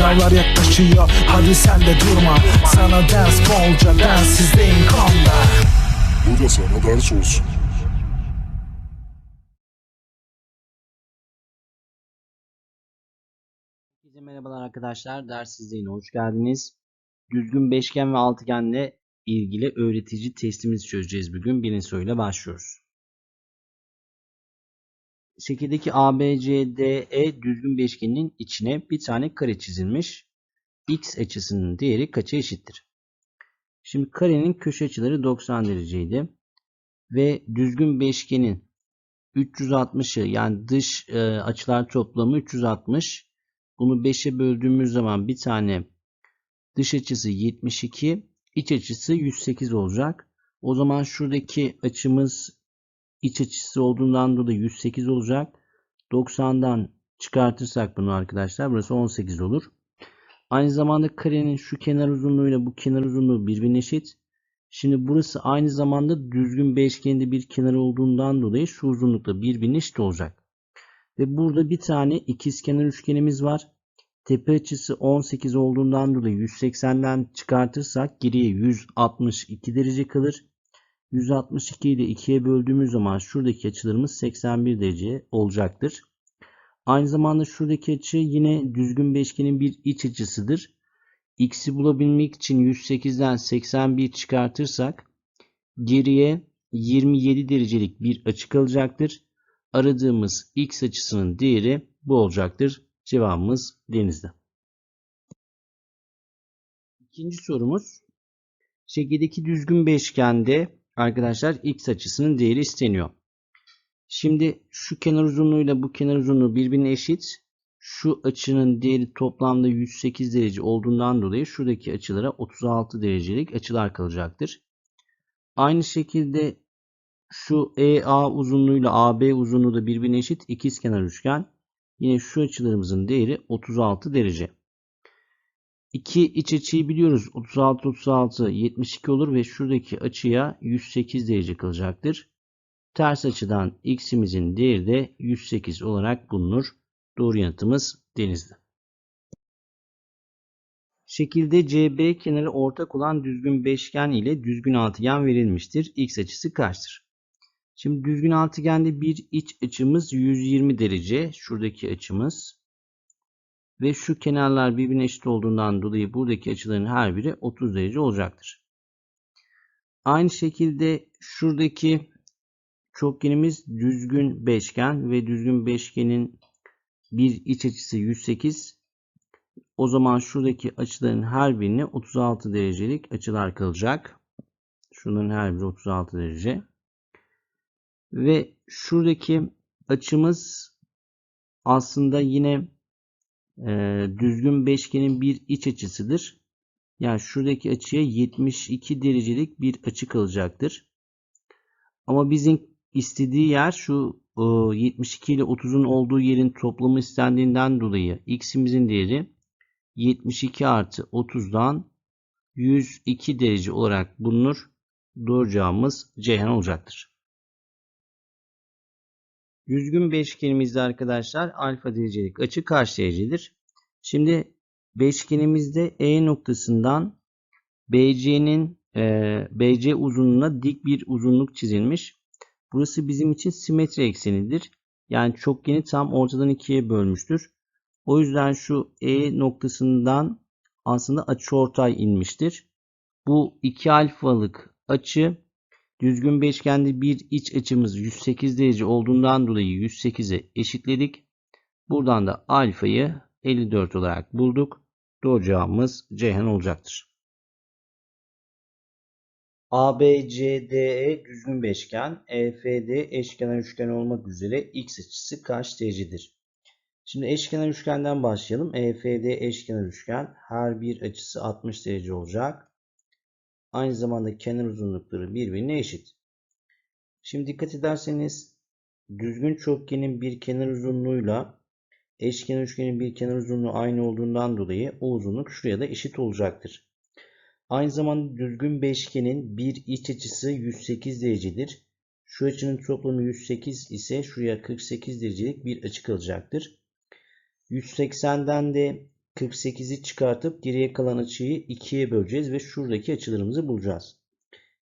Sınavlar yaklaşıyor hadi sen de durma Sana ders bolca densizliğin konda Bu da sana ders olsun. Herkese merhabalar arkadaşlar. Ders izleyine hoş geldiniz. Düzgün beşgen ve altıgenle ilgili öğretici testimizi çözeceğiz bugün. Birinci soruyla başlıyoruz. Şekildeki ABCDE düzgün beşgeninin içine bir tane kare çizilmiş. X açısının değeri kaça eşittir? Şimdi karenin köşe açıları 90 dereceydi. Ve düzgün beşgenin 360'ı yani dış e, açılar toplamı 360. Bunu 5'e böldüğümüz zaman bir tane dış açısı 72, iç açısı 108 olacak. O zaman şuradaki açımız iç açısı olduğundan dolayı 108 olacak. 90'dan çıkartırsak bunu arkadaşlar burası 18 olur. Aynı zamanda karenin şu kenar uzunluğuyla bu kenar uzunluğu birbirine eşit. Şimdi burası aynı zamanda düzgün beşgende bir kenar olduğundan dolayı şu uzunlukla birbirine eşit olacak. Ve burada bir tane ikizkenar üçgenimiz var. Tepe açısı 18 olduğundan dolayı 180'den çıkartırsak geriye 162 derece kalır. 162'yi de 2'ye böldüğümüz zaman şuradaki açılarımız 81 derece olacaktır. Aynı zamanda şuradaki açı yine düzgün beşgenin bir iç açısıdır. X'i bulabilmek için 108'den 81 çıkartırsak geriye 27 derecelik bir açı kalacaktır. Aradığımız X açısının değeri bu olacaktır. Cevabımız denizde. İkinci sorumuz. Şekildeki düzgün beşgende arkadaşlar X açısının değeri isteniyor. Şimdi şu kenar uzunluğuyla bu kenar uzunluğu birbirine eşit. Şu açının değeri toplamda 108 derece olduğundan dolayı şuradaki açılara 36 derecelik açılar kalacaktır. Aynı şekilde şu EA uzunluğuyla AB uzunluğu da birbirine eşit ikizkenar üçgen. Yine şu açılarımızın değeri 36 derece. İki iç açıyı biliyoruz. 36 36 72 olur ve şuradaki açıya 108 derece kalacaktır. Ters açıdan x'imizin değeri de 108 olarak bulunur. Doğru yanıtımız denizli. Şekilde CB kenarı ortak olan düzgün beşgen ile düzgün altıgen verilmiştir. X açısı kaçtır? Şimdi düzgün altıgende bir iç açımız 120 derece. Şuradaki açımız. Ve şu kenarlar birbirine eşit olduğundan dolayı buradaki açıların her biri 30 derece olacaktır. Aynı şekilde şuradaki çokgenimiz düzgün beşgen ve düzgün beşgenin bir iç açısı 108. O zaman şuradaki açıların her birine 36 derecelik açılar kalacak. Şunların her biri 36 derece. Ve şuradaki açımız aslında yine e, düzgün beşgenin bir iç açısıdır. Yani şuradaki açıya 72 derecelik bir açı kalacaktır. Ama bizim istediği yer şu e, 72 ile 30'un olduğu yerin toplamı istendiğinden dolayı x'imizin değeri 72 artı 30'dan 102 derece olarak bulunur. Doğru cevabımız Ceyhan olacaktır. Düzgün beşgenimizde arkadaşlar alfa derecelik açı kaç derecedir? Şimdi beşgenimizde E noktasından BC'nin e, BC uzunluğuna dik bir uzunluk çizilmiş. Burası bizim için simetri eksenidir. Yani çokgeni tam ortadan ikiye bölmüştür. O yüzden şu E noktasından aslında açıortay inmiştir. Bu 2 alfalık açı düzgün beşgende bir iç açımız 108 derece olduğundan dolayı 108'e eşitledik. Buradan da alfayı 54 olarak bulduk. Doğru cevabımız Ceyhan olacaktır. ABCDE düzgün beşgen, EFD eşkenar üçgen olmak üzere x açısı kaç derecedir? Şimdi eşkenar üçgenden başlayalım. EFD eşkenar üçgen her bir açısı 60 derece olacak. Aynı zamanda kenar uzunlukları birbirine eşit. Şimdi dikkat ederseniz düzgün çokgenin bir kenar uzunluğuyla eşkenar üçgenin bir kenar uzunluğu aynı olduğundan dolayı o uzunluk şuraya da eşit olacaktır. Aynı zamanda düzgün beşgenin bir iç açısı 108 derecedir. Şu açının toplamı 108 ise şuraya 48 derecelik bir açı kalacaktır. 180'den de 48'i çıkartıp geriye kalan açıyı 2'ye böleceğiz ve şuradaki açılarımızı bulacağız.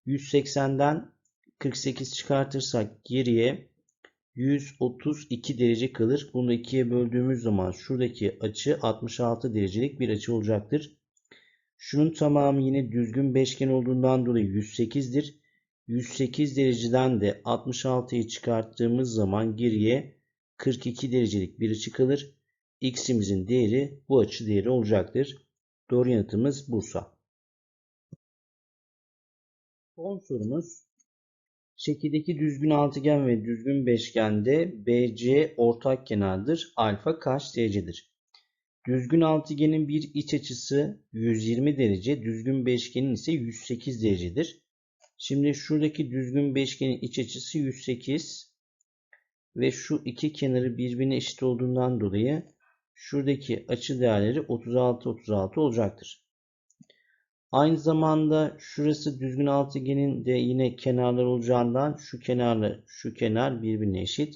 180'den 48 çıkartırsak geriye 132 derece kalır. Bunu 2'ye böldüğümüz zaman şuradaki açı 66 derecelik bir açı olacaktır. Şunun tamamı yine düzgün beşgen olduğundan dolayı 108'dir. 108 dereceden de 66'yı çıkarttığımız zaman geriye 42 derecelik bir açı kalır. X'imizin değeri bu açı değeri olacaktır. Doğru yanıtımız Bursa. Son sorumuz. Şekildeki düzgün altıgen ve düzgün beşgende BC ortak kenardır. Alfa kaç derecedir? Düzgün altıgenin bir iç açısı 120 derece, düzgün beşgenin ise 108 derecedir. Şimdi şuradaki düzgün beşgenin iç açısı 108 ve şu iki kenarı birbirine eşit olduğundan dolayı şuradaki açı değerleri 36 36 olacaktır. Aynı zamanda şurası düzgün altıgenin de yine kenarlar olacağından şu kenarla şu kenar birbirine eşit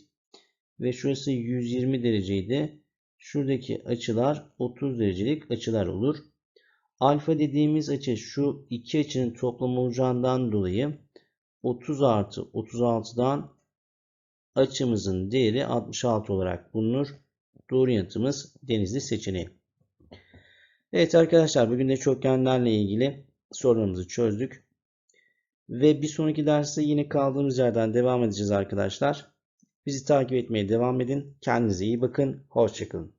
ve şurası 120 dereceydi. Şuradaki açılar 30 derecelik açılar olur. Alfa dediğimiz açı şu iki açının toplamı olacağından dolayı 30 artı 36'dan açımızın değeri 66 olarak bulunur. Doğru yanıtımız denizli seçeneği. Evet arkadaşlar bugün de çokgenlerle ilgili sorularımızı çözdük. Ve bir sonraki derste yine kaldığımız yerden devam edeceğiz arkadaşlar. Bizi takip etmeye devam edin. Kendinize iyi bakın. Hoşçakalın.